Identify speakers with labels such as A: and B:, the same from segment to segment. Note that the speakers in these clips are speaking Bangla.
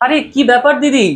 A: আরে কি ব্যাপার দিদি?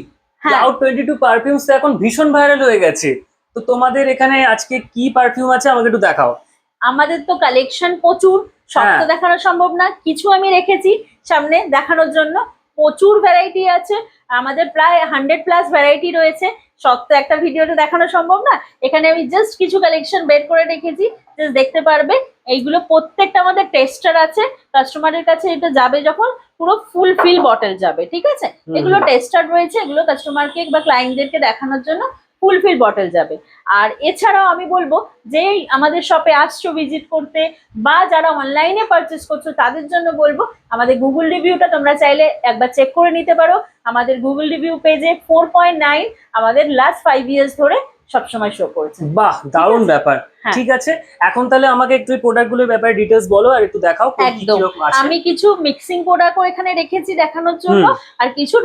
A: ক্লাউড টোয়েন্টি টু পারফিউমস এখন ভীষণ ভাইরাল হয়ে গেছে। তো তোমাদের এখানে আজকে কি পারফিউম আছে আমাকে একটু দেখাও।
B: আমাদের তো কালেকশন প্রচুর সব
A: হ্যাঁ।
B: তো দেখানো সম্ভব না কিছু আমি রেখেছি সামনে দেখানোর জন্য। প্রচুর ভ্যারাইটি আছে আমাদের প্রায় হান্ড্রেড প্লাস ভ্যারাইটি রয়েছে। সব তো একটা ভিডিওতে দেখানো সম্ভব না। এখানে আমি জাস্ট কিছু কালেকশন বের করে রেখেছি জাস্ট দেখতে পারবে। এইগুলো প্রত্যেকটা আমাদের টেস্টার আছে কাস্টমারের কাছে এটা যাবে যখন। পুরো ফুল ফিল বটল যাবে ঠিক আছে? এগুলো। টেস্টার রয়েছে এগুলো কাস্টমারকে বা ক্লায়েন্টদেরকে দেখানোর জন্য ফুল ফিল বটল যাবে। আর এছাড়াও আমি বলব যে আমাদের শপে আসছো ভিজিট করতে বা যারা অনলাইনে পারচেস করছ তাদের জন্য বলব আমাদের গুগল রিভিউটা তোমরা চাইলে একবার চেক করে নিতে পারো। আমাদের গুগল রিভিউ পেজে ফোর পয়েন্ট নাইন আমাদের লাস্ট ফাইভ ইয়ার্স ধরে সবসময় শো করছে
A: বাহ দারুণ ব্যাপার।
B: হ্যাঁ।
A: ঠিক আছে এখন তাহলে আমাকে একটু প্রোডাক্টগুলোর ব্যাপারে ডিটেলস বলো আর একটু দেখাও
B: একদম। আমি কিছু মিক্সিং প্রোডাক্টও এখানে রেখেছি দেখানোর জন্য আর কিছু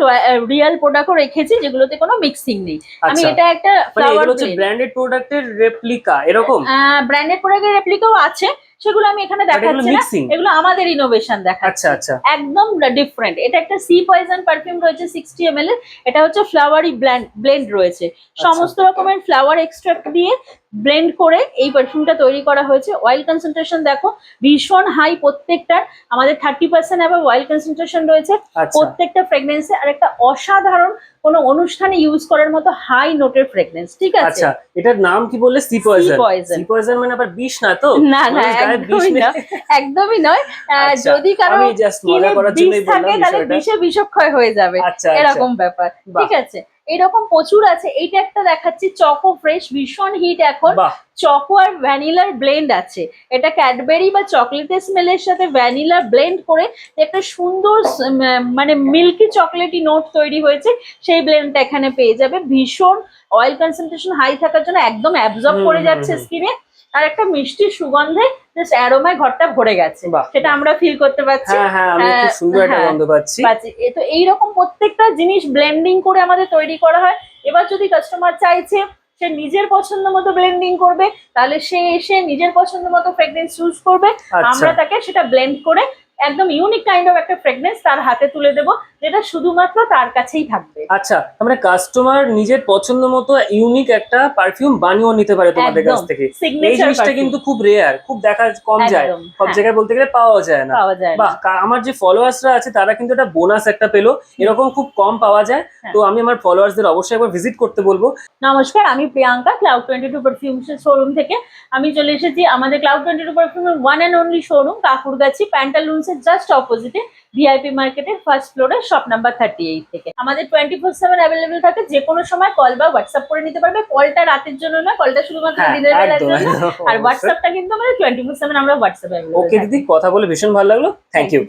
B: রিয়েল প্রোডাক্টও রেখেছি যেগুলোতে কোনো মিক্সিং নেই। আমি
A: আচ্ছা।
B: এটা একটা ফ্লাওয়ার
A: ব্র্যান্ডেড প্রোডাক্টের রেপ্লিকা এরকম?
B: ব্র্যান্ডেড প্রোডাক্টের রেপ্লিকাও আছে সেগুলো আমি এখানে দেখাচ্ছি না। এগুলো আমাদের ইনোভেশন দেখাচ্ছে।
A: আচ্ছা আচ্ছা।
B: একদম ডিফারেন্ট এটা একটা সি পয়জন পারফিউম রয়েছে সিক্সটি এম এর এটা হচ্ছে ফ্লাওয়ারি ব্লেন্ড রয়েছে।
A: আচ্ছা।
B: সমস্ত রকমের ফ্লাওয়ার এক্সট্রাক্ট দিয়ে ব্লেন্ড করে এই পারফিউমটা তৈরি করা হয়েছে। অয়েল কনসেন্ট্রেশন দেখো ভীষণ হাই প্রত্যেকটার। আমাদের থার্টি পার্সেন্ট আবার অয়েল কনসেন্ট্রেশন রয়েছে।
A: আচ্ছা।
B: প্রত্যেকটা ফ্রেগনেন্সে আর একটা অসাধারণ কোনো অনুষ্ঠানে ইউজ করার মতো হাই নোটের ফ্রেগনেন্স ঠিক আছে?
A: আচ্ছা এটার নাম কি বললে? C poison. সি পয়জন মানে আবার বিষ না তো?
B: না না একদমই না একদমই নয়।
A: আচ্ছা,
B: যদি
A: কারও করার
B: বিষ থাকে তাহলে বিষে বিষক্ষয় হয়ে যাবে।
A: আচ্ছা আচ্ছা।
B: এরকম ব্যাপার ঠিক আছে? এরকম প্রচুর আছে। এইটা একটা দেখাচ্ছি চকো ফ্রেশ ভীষণ হিট এখন। চকো আর ভ্যানিলার ব্লেন্ড আছে। এটা ক্যাডবেরি বা চকলেটের স্মেলের সাথে ভ্যানিলা ব্লেন্ড করে একটা সুন্দর মানে মিল্কি চকলেটি নোট তৈরি হয়েছে। সেই ব্লেন্ডটা এখানে পেয়ে যাবে। ভীষণ অয়েল কনসেন্ট্রেশন হাই থাকার জন্য একদম অ্যাবজর্ব করে যাচ্ছে। স্কিনে আর একটা মিষ্টি সুগন্ধে জাস্ট অ্যারোমায় ঘরটা ভরে গেছে। সেটা আমরা ফিল করতে পারছি।
A: হ্যাঁ হ্যাঁ আমি খুব
B: হ্যাঁ,
A: সুন্দর একটা
B: হ্যাঁ।
A: গন্ধ পাচ্ছি।
B: তো এইরকম প্রত্যেকটা জিনিস ব্লেন্ডিং করে আমাদের তৈরি করা হয়। এবার যদি কাস্টমার চাইছে সে নিজের পছন্দ মতো ব্লেন্ডিং করবে তাহলে সে এসে নিজের পছন্দ মতো ফ্রেগনেন্স চুজ করবে।
A: আচ্ছা।
B: আমরা তাকে সেটা ব্লেন্ড করে একদম ইউনিক কাইন্ড অফ একটা ফ্রেগনেন্স তার হাতে তুলে দেবো যেটা শুধুমাত্র তার কাছেই থাকবে।
A: আচ্ছা তার মানে কাস্টমার নিজের পছন্দ মতো ইউনিক একটা পারফিউম বানিয়েও নিতে পারে তোমাদের কাছ থেকে। এই জিনিসটা কিন্তু খুব রেয়ার খুব দেখা কম যায়। সব
B: হ্যাঁ।
A: জায়গায় বলতে গেলে পাওয়া যায় না।
B: পাওয়া যায়
A: বাহ আমার যে ফলোয়ার্সরা আছে তারা কিন্তু একটা বোনাস একটা পেল। এরকম খুব কম পাওয়া যায়।
B: হ্যাঁ।
A: তো আমি আমার ফলোয়ার্সদের অবশ্যই একবার ভিজিট করতে বলব।
B: নমস্কার আমি Priyanka Cloud twenty two perfumes showroom থেকে। আমি চলে এসেছি আমাদের Cloud twenty two পারফিউমের one and only showroom Kakurgachhi প্যান্টালুন্সের just অপোজিটে ভিআইপি মার্কেটের ফার্স্ট ফ্লোরে শপ নাম্বার থার্টি এইট থেকে। আমাদের টোয়েন্টি ফোর সেভেন অ্যাভেলেবেল থাকে যে কোনো সময় কল বা হোয়াটসঅ্যাপ করে নিতে পারবে। কলটা রাতের জন্য নয় কলটা শুধুমাত্র
A: হ্যাঁ
B: দিনের বেলার জন্য। আর। হোয়াটসঅ্যাপটা কিন্তু আমাদের টোয়েন্টি ফোর সেভেন আমরা হোয়াটসঅ্যাপে
A: ওকে দিদি কথা বলে ভীষণ ভালো লাগল। Thank you